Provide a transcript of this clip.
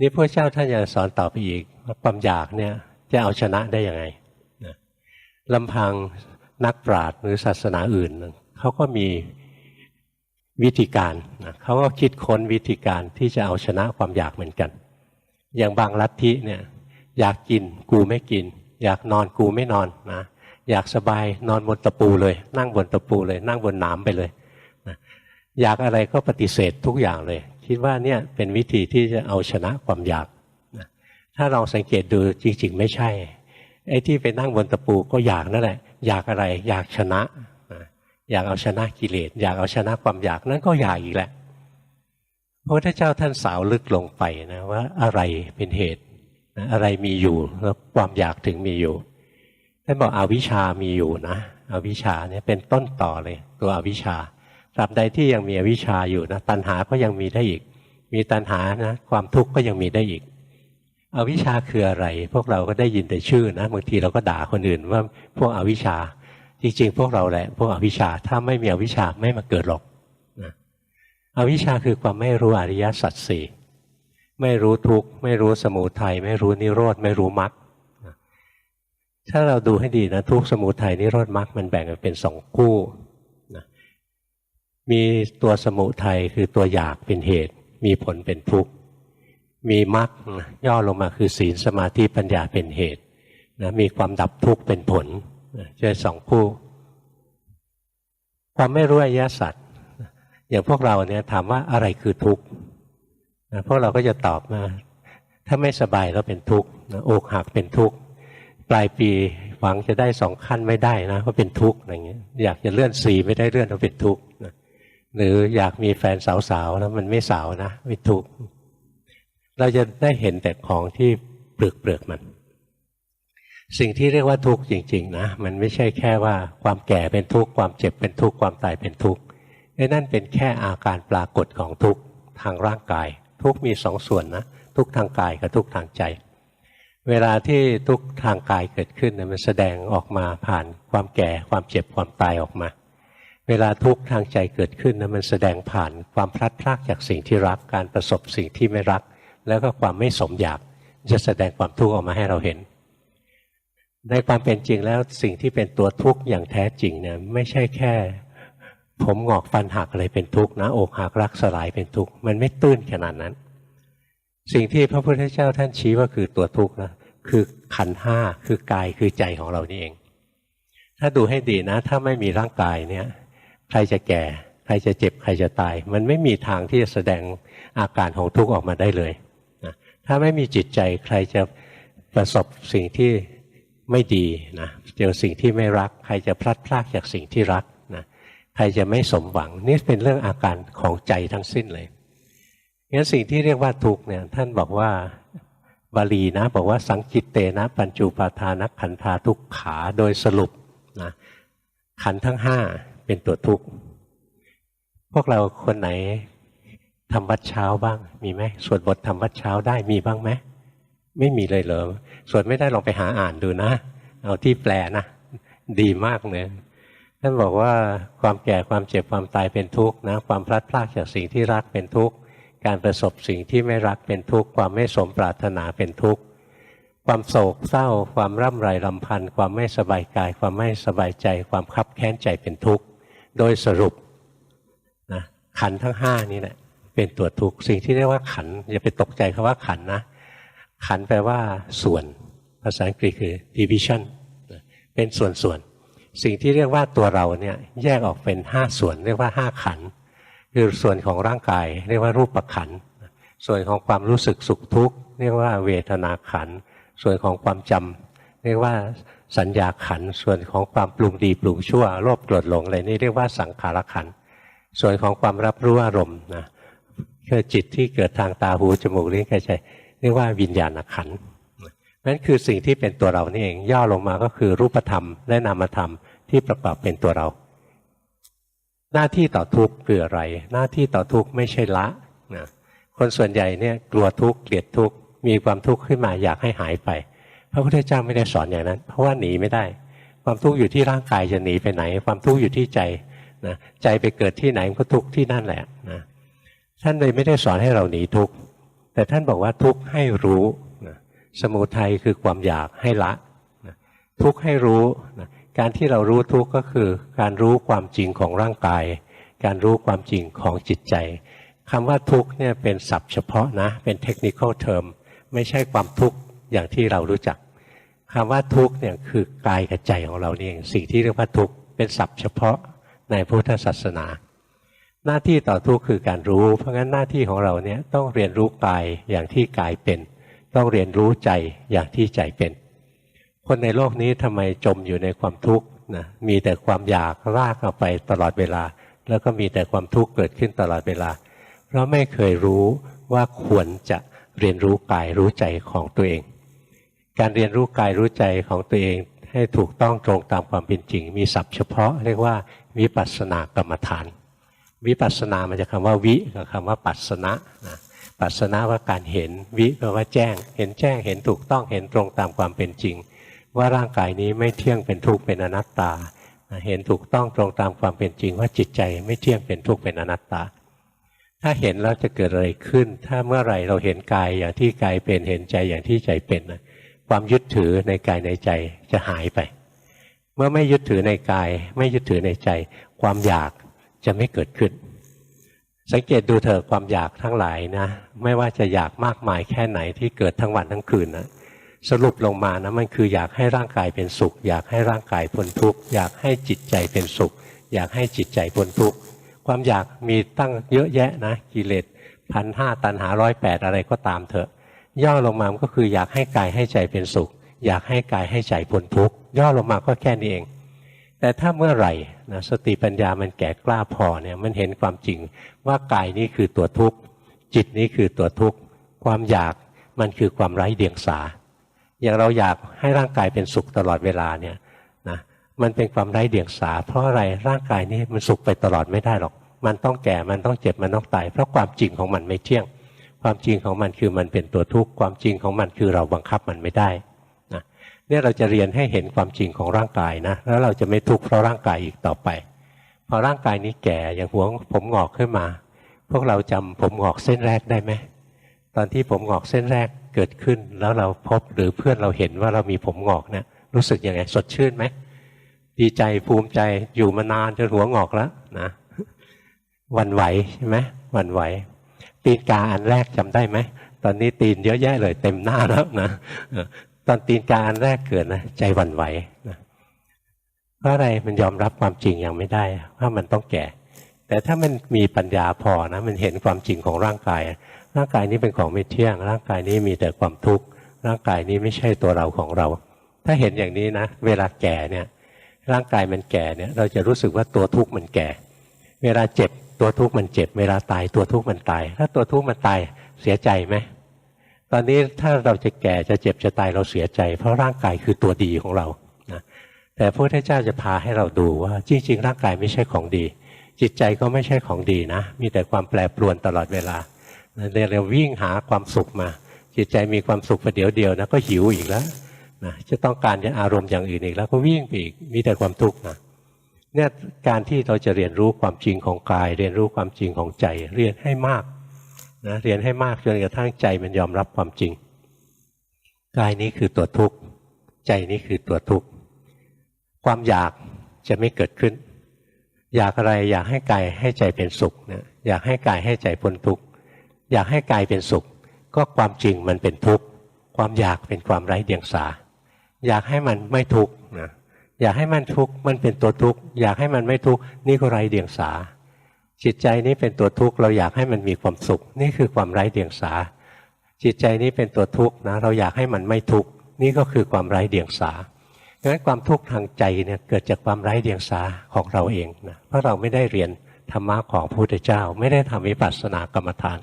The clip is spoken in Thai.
นี่พระเจ้าท่านยังสอนต่อไปอีกว่าความอยากเนี่ยจะเอาชนะได้ยังไงนะลำพังนักปราชญ์หรือศาสนาอื่นเขาก็มีวิธีการนะเขาก็คิดค้นวิธีการที่จะเอาชนะความอยากเหมือนกัน อย่างบางลัทธิเนี่ยอยากกินกูไม่กิน อยากนอนกูไม่นอนนะอยากสบายนอนบนตะปูเลย นั่งบนตะปูเลย นั่งบนหนามไปเลยนะอยากอะไรก็ปฏิเสธทุกอย่างเลย คิดว่าเนี่ยเป็นวิธีที่จะเอาชนะความอยากนะถ้าเราสังเกตดูจริง ๆ ไม่ใช่ ไอ้ที่ไปนั่งบนตะปูก็อยากนั่นแหละ อยากอะไร อยากชนะอยากเอาชนะกิเลสอยากเอาชนะความอยากนั่นก็อยากอีกแหละพระพุทธเจ้าท่านสาวลึกลงไปนะว่าอะไรเป็นเหตุอะไรมีอยู่แล้วความอยากถึงมีอยู่ท่านบอกอวิชามีอยู่นะอวิชาเนี่ยเป็นต้นต่อเลย ตัวอวิชา ราบใดที่ยังมีอวิชชาอยู่นะตัณหาก็ยังมีได้อีก มีตัณหานะความทุกข์ก็ยังมีได้อีกอวิชชาคืออะไร พวกเราก็ได้ยินแต่ชื่อนะบางทีเราก็ด่าคนอื่นว่าพวกอวิชชา จริงๆ พวกเราแหละ พวกอวิชชาถ้าไม่มีอวิชชาไม่มาเกิดหรอกนะอวิชชาคือความไม่รู้อริยสัจสี่ไม่รู้ทุกข์ไม่รู้สมุทัยไม่รู้นิโรธไม่รู้มรรคถ้าเราดูให้ดีนะทุกสมุทัยนิโรธมรรคมันแบ่งกันเป็นสองคู่ มีตัวสมุทัยคือตัวอยากเป็นเหตุ มีผลเป็นทุกข์มีมรรคย่อลงมาคือศีลสมาธิปัญญาเป็นเหตุนะมีความดับทุกข์เป็นผลเจอสองคู่ ความไม่รู้อริยสัจอย่างพวกเราเนี่ยถามว่าอะไรคือทุกข์นะพวกเราก็จะตอบมา ถ้าไม่สบายก็เป็นทุกข์อกหักเป็นทุกข์ปลายปีหวังจะได้สองขั้นไม่ได้นะก็เป็นทุกข์อะไรเงี้ยอยากจะเลื่อนสีไม่ได้เลื่อนก็เป็นทุกข์ หรืออยากมีแฟนสาวๆแล้วมันไม่สาวนะเป็นทุกเราจะได้เห็นแต่ของที่เปลือกเปลือกมัน สิ่งที่เรียกว่าทุกข์จริง ๆ นะ มันไม่ใช่แค่ว่าความแก่เป็นทุกข์ความเจ็บเป็นทุกข์ความตายเป็นทุกข์ไอ้นั่นเป็นแค่อาการปรากฏของทุกข์ทางร่างกาย ทุกข์มีสองส่วนนะทุกข์ทางกายกับทุกข์ทางใจ เวลาที่ทุกข์ทางกายเกิดขึ้นมันแสดงออกมาผ่านความแก่ความเจ็บความตายออกมา เวลาทุกข์ทางใจเกิดขึ้นนะมันแสดงผ่านความพลัดพรากจากสิ่งที่รักการประสบสิ่งที่ไม่รัก แล้วก็ความไม่สมอยากจะแสดงความทุกข์ออกมาให้เราเห็น ในความเป็นจริงแล้วสิ่งที่เป็นตัวทุกข์อย่างแท้จริงเนี่ยไม่ใช่แค่ ผมหงอกฟันหักอะไรเป็นทุกข์นะอกหักรักสลายเป็นทุกข์มันไม่ตื้นขนาดนั้น สิ่งที่พระพุทธเจ้าท่านชี้ว่าคือตัวทุกข์นะคือขันห้าคือกายคือใจของเรานี่เอง ถ้าดูให้ดีนะ ถ้าไม่มีร่างกายเนี่ย ใครจะแก่ ใครจะเจ็บ ใครจะตาย มันไม่มีทางที่จะแสดงอาการของทุกข์ออกมาได้เลยนะถ้าไม่มีจิตใจใครจะประสบสิ่งที่ไม่ดีนะเจอสิ่งที่ไม่รัก ใครจะพลัดพรากจากสิ่งที่รักนะใครจะไม่สมหวัง นี่เป็นเรื่องอาการของใจทั้งสิ้นเลยงั้นสิ่งที่เรียกว่าทุกข์เนี่ยท่านบอกว่าบาลีนะบอกว่าสังกิตเตนะ ปัญจุปาทานักขันธาทุกขาโดยสรุปนะขันทั้งห้า เป็นตัวทุกข์ พวกเราคนไหนทำวัดเช้าบ้าง มีไหมสวดบททำวัดเช้าได้มีบ้างไหมไม่มีเลยเหรอสวดไม่ได้ลองไปหาอ่านดูนะ เอาที่แปลนะดีมากเลยท่านบอกว่าความแก่ความเจ็บความตายเป็นทุกข์นะความพลัดพรากจากสิ่งที่รักเป็นทุกข์การประสบสิ่งที่ไม่รักเป็นทุกข์ความไม่สมปรารถนาเป็นทุกข์ความโศกเศร้า ความร่ำไรลำพันธ์ความไม่สบายกาย ความไม่สบายใจ ความคับแค้นใจเป็นทุกข์ โดยสรุปนะขันทั้งห้านี้แหละเป็นตัวทุกข์สิ่งที่เรียกว่าขันอย่าไปตกใจคาว่าขันนะ ขันแปลว่าส่วน ภาษาอังกฤษคือ division เป็นส่วนส่วนสิ่งที่เรียกว่าตัวเราเนี่ยแยกออกเป็นห้าส่วน เรียกว่าห้าขัน คือส่วนของร่างกาย เรียกว่ารูปขัน ส่วนของความรู้สึกสุขทุกข์เรียกว่าเวทนาขัน ส่วนของความจำเรียกว่า สัญญาขันส่วนของความปรุงดีปรุงชั่วโลภโกรธหลงอะไรนี่เรียกว่าสังขารขันส่วนของความรับรู้อารมณ์นะคือจิตที่เกิดทางตาหูจมูกลิ้นกายใจเรียกว่าวิญญาณขันนั่นคือสิ่งที่เป็นตัวเรานี่เองย่อลงมาก็คือรูปธรรมและนามธรรมที่ประกอบเป็นตัวเรา หน้าที่ต่อทุกข์คืออะไร หน้าที่ต่อทุกข์ไม่ใช่ละนะคนส่วนใหญ่เนี่ยกลัวทุกข์เกลียดทุกข์มีความทุกข์ขึ้นมาอยากให้หายไป พระพุทธเจ้าไม่ได้สอนอย่างนั้น เพราะว่าหนีไม่ได้ ความทุกข์อยู่ที่ร่างกายจะหนีไปไหน ความทุกข์อยู่ที่ใจนะใจไปเกิดที่ไหนมันก็ทุกข์ที่นั่นแหละนะท่านเลยไม่ได้สอนให้เราหนีทุกข์แต่ท่านบอกว่าทุกข์ให้รู้นะสมุทัยคือความอยากให้ละนะทุกข์ให้รู้นะการที่เรารู้ทุกข์ก็คือ การรู้ความจริงของร่างกาย การรู้ความจริงของจิตใจคำว่าทุกข์เนี่ยเป็นศัพท์เฉพาะนะเป็นเทคนิคอลเทอมไม่ใช่ความทุกข์ อย่างที่เรารู้จักคำว่าทุกข์เนี่ยคือกายกับใจของเราเองสิ่งที่เรียกว่าทุกข์เป็นศัพท์เฉพาะในพุทธศาสนา หน้าที่ต่อทุกข์คือการรู้ เพราะงั้นหน้าที่ของเราเนี่ยต้องเรียนรู้กายอย่างที่กายเป็น ต้องเรียนรู้ใจอย่างที่ใจเป็น คนในโลกนี้ทำไมจมอยู่ในความทุกข์นะมีแต่ความอยากลากเอาไปตลอดเวลา แล้วก็มีแต่ความทุกข์เกิดขึ้นตลอดเวลา เพราะไม่เคยรู้ว่าควรจะเรียนรู้กายรู้ใจของตัวเอง การเรียนรู้กายรู้ใจของตัวเองให้ถูกต้องตรงตามความเป็นจริง มีศัพท์เฉพาะเรียกว่าวิปัสสนากรรมฐาน วิปัสสนามาจากคำว่าวิกับคำว่าปัสสนะนะปัสสนะว่าการเห็นวิแปลว่าแจ้ง เห็นแจ้งเห็นถูกต้องเห็นตรงตามความเป็นจริง ว่าร่างกายนี้ไม่เที่ยงเป็นทุกข์เป็นอนัตตา เห็นถูกต้องตรงตามความเป็นจริง ว่าจิตใจไม่เที่ยงเป็นทุกข์เป็นอนัตตา ถ้าเห็นแล้วจะเกิดอะไรขึ้น ถ้าเมื่อไหร่เราเห็นกายอย่างที่กายเป็นเห็นใจอย่างที่ใจเป็นนะ ความยึดถือในกายในใจจะหายไป เมื่อไม่ยึดถือในกาย ไม่ยึดถือในใจ ความอยากจะไม่เกิดขึ้น สังเกตดูเถอะความอยากทั้งหลายนะ ไม่ว่าจะอยากมากมายแค่ไหนที่เกิดทั้งวันทั้งคืนนะสรุปลงมานะมันคืออยากให้ร่างกายเป็นสุข อยากให้ร่างกายพ้นทุกข์อยากให้จิตใจเป็นสุข อยากให้จิตใจพ้นทุกข์ความอยากมีตั้งเยอะแยะนะกิเลสพันห้าตันหาร้อยแปดอะไรก็ตามเถอะ ย่อลงมาก็คืออยากให้กายให้ใจเป็นสุข อยากให้กายให้ใจพ้นทุกข์ย่อลงมาก็แค่นี้เอง แต่ถ้าเมื่อไหร่นะสติปัญญามันแก่กล้าพอเนี่ยมันเห็นความจริงว่ากายนี้คือตัวทุกข์จิตนี้คือตัวทุกข์ความอยากมันคือความไร้เดียงสา อย่างเราอยากให้ร่างกายเป็นสุขตลอดเวลาเนี่ยนะมันเป็นความไร้เดียงสา เพราะอะไรร่างกายนี้มันสุขไปตลอดไม่ได้หรอก มันต้องแก่มันต้องเจ็บมันต้องตายเพราะความจริงของมันไม่เที่ยง ความจริงของมันคือมันเป็นตัวทุกข์ความจริงของมันคือเราบังคับมันไม่ได้นะเนี่ยเราจะเรียนให้เห็นความจริงของร่างกายนะแล้วเราจะไม่ทุกข์เพราะร่างกายอีกต่อไปพอร่างกายนี้แก่อย่างหัวผมงอกขึ้นมา พวกเราจำผมงอกเส้นแรกได้ไหมตอนที่ผมงอกเส้นแรกเกิดขึ้น แล้วเราพบหรือเพื่อนเราเห็นว่าเรามีผมงอกเนี่ยรู้สึกยังไงสดชื่นไหมดีใจภูมิใจอยู่มานานจนหัวงอกแล้วนะวันไหวใช่ไหมวันไหว ตีนกาอันแรกจำได้ไหม ตอนนี้ตีนเยอะแยะเลยเต็มหน้าแล้วนะตอนตีนกาอันแรกเกิดนะใจหวั่นไหวนะเพราะอะไรมันยอมรับความจริงยังไม่ได้ว่ามันต้องแก่ แต่ถ้ามันมีปัญญาพอนะมันเห็นความจริงของร่างกาย ร่างกายนี้เป็นของไม่เที่ยง ร่างกายนี้มีแต่ความทุกข์ร่างกายนี้ไม่ใช่ตัวเราของเรา ถ้าเห็นอย่างนี้นะ เวลาแก่เนี่ย ร่างกายมันแก่เนี่ย เราจะรู้สึกว่าตัวทุกข์มันแก่ เวลาเจ็บ ตัวทุกข์มันเจ็บเวลาตายตัวทุกข์มันตาย ถ้าตัวทุกข์มันตายเสียใจไหมตอนนี้ถ้าเราจะแก่จะเจ็บจะตายเราเสียใจ เพราะร่างกายคือตัวดีของเรานะแต่พระพุทธเจ้าจะพาให้เราดูว่า จริง ๆ ร่างกายไม่ใช่ของดี จิตใจก็ไม่ใช่ของดีนะ มีแต่ความแปรปรวนตลอดเวลาเราวิ่งหาความสุขมา จิตใจมีความสุขประเดี๋ยวเดียวนะก็หิวอีกแล้วนะจะต้องการอารมณ์อย่างอื่นอีกแล้วก็วิ่งไปอีกมีแต่ความทุกข์นะ เนี่ยการที่เราจะเรียนรู้ความจริงของกาย เรียนรู้ความจริงของใจ เรียนให้มากนะเรียนให้มากจนกระทั่งใจมันยอมรับความจริง กายนี้คือตัวทุกข์ ใจนี้คือตัวทุกข์ ความอยากจะไม่เกิดขึ้น อยากอะไรอยากให้กายให้ใจเป็นสุขนะอยากให้กายให้ใจพ้นทุกข์อยากให้กายเป็นสุข ก็ความจริงมันเป็นทุกข์ความอยากเป็นความไร้เดียงสา อยากให้มันไม่ทุกข์นะ อยากให้มันทุกข์มันเป็นตัวทุกข์อยากให้มันไม่ทุกข์นี่ก็ไร้เดียงสา จิตใจนี้เป็นตัวทุกข์เราอยากให้มันมีความสุข นี่คือความไร้เดียงสา จิตใจนี้เป็นตัวทุกข์นะเราอยากให้มันไม่ทุกข์นี่ก็คือความไร้เดียงสาดังนั้นความทุกข์ทางใจเนี่ยเกิดจากความไร้เดียงสาของเราเองนะเพราะเราไม่ได้เรียนธรรมะของพระพุทธเจ้า ไม่ได้ทำวิปัสสนากรรมฐาน